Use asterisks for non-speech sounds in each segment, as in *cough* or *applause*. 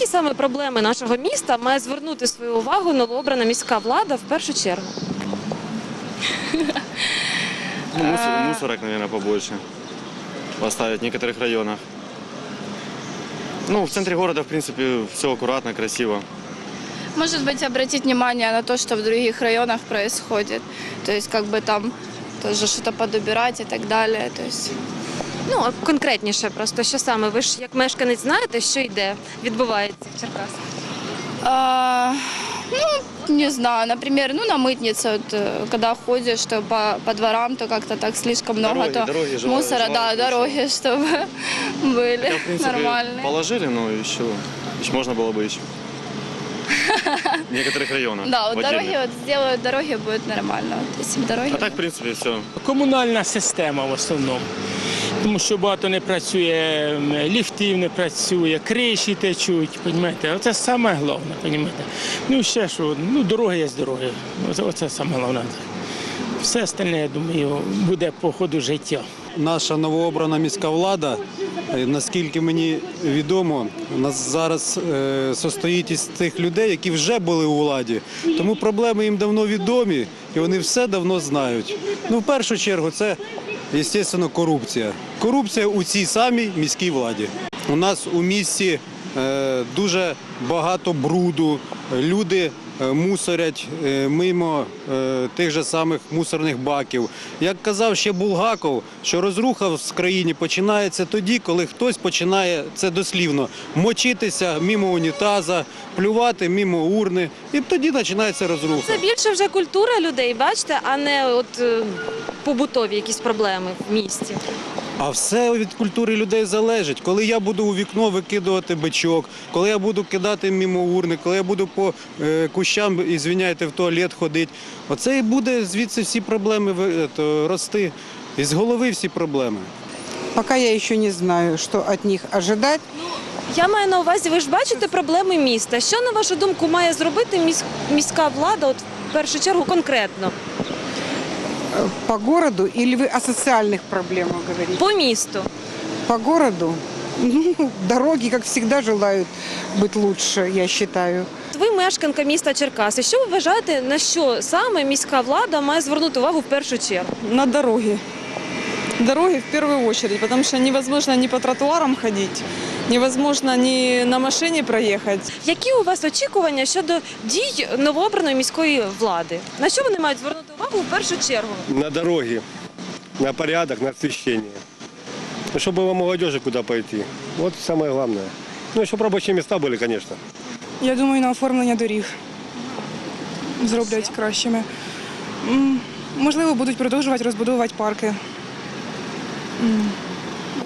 які саме проблеми нашого міста має звернути свою увагу новообрана міська влада в першу чергу? Ну, мусор- мусорок, наверное, побольше. Поставить в некоторых районах. Ну, в центре города, в принципе, все аккуратно, красиво. Может быть, обратить внимание на то, что в других районах происходит. То есть, как бы там тоже что-то подубирать и так далее. То есть, Ну, а конкретніше, просто що саме? Ви ж як мешканець знаєте, що йде, відбувається в Черкасах? а, ну, не знаю, например, ну, на мытнице, вот, э, когда ходишь, то по, по дворам, то как-то так слишком много, Дороги, то дороги, жела- мусора, да, желательно, дороги, чтобы были *laughs* Хотя, в принципе, нормальные. положили, но еще, еще можно было бы еще. *laughs* В некоторых районах. Да, в вот отдельных. дороги, вот сделают дороги, будет нормально. Вот, если бы дороги... А так, в принципе, все. Комунальна система в основному. Тому що багато не працює, ліфтів не працює, криші течуть, розумієте? Оце саме головне, розумієте? Ну ще що, ну дороги є дороги. Оце, оце саме головне. Все остальне, я думаю, буде по ходу життя. Наша новообрана міська влада, е, наскільки мені відомо, нас зараз е, состоїть із тих людей, які вже були у владі. Тому проблеми їм давно відомі і вони все давно знають. Ну, в першу чергу, це, звісно, корупція. Корупція у цій самій міській владі. У нас у місті дуже багато бруду. Люди е, мусорять е, мимо е, тих же самих мусорних баків. Як казав ще Булгаков, що розруха в країні починається тоді, коли хтось починає це дослівно мочитися мимо унітаза, плювати мимо урни, і тоді починається розруха. Це більше вже культура людей, бачите, а не от е, побутові якісь проблеми в місті. А все від культури людей залежить. Коли я буду у вікно викидувати бичок, коли я буду кидати мимо урни, коли я буду по е, кущам, і звиняйте, в туалет ходити, оце і буде звідси всі проблеми ви- то, рости. Із голови всі проблеми. Пока я еще не знаю, что от них ожидать. Я маю на увазі, ви ж бачите проблеми міста. Що на вашу думку має зробити міська влада, от в першу чергу конкретно По городу или вы о социальных проблемах говорите? по місту? По городу? Ну, дороги, как всегда, желают быть лучше, я считаю. Ви мешканка міста Черкаси. Що ви вважаєте, на що саме міська влада має звернути увагу в першу чергу? На дороге. Дороги в первую очередь, потому что невозможно ни по тротуарам ходить, невозможно ни на машине проехать. Які у вас очікування щодо дій новообраної міської влади? На що вони мають звернути увагу в першу чергу? на дороги, на порядок, на освещение. Ну, чтобы вам молодежи куда пойти. Вот самое главное. Ну, и чтобы рабочие места были, конечно. Я думаю, на оформлення доріг зроблять кращими. М, Можливо, будуть продовжувати розбудовувати парки. М.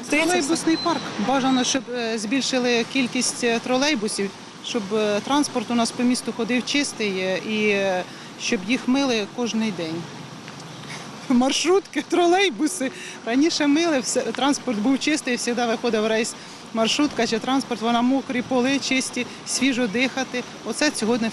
Тролейбусний парк. Бажано, щоб е, збільшили кількість е, тролейбусів, щоб е, транспорт у нас по місту ходив чистий і щоб їх мили кожен день. Маршрутки, тролейбуси. Раніше мили, транспорт був чистий, завжди виходив рейс маршрутка чи транспорт, вона мокрі, поли чисті, свіжо дихати. Оце цього не.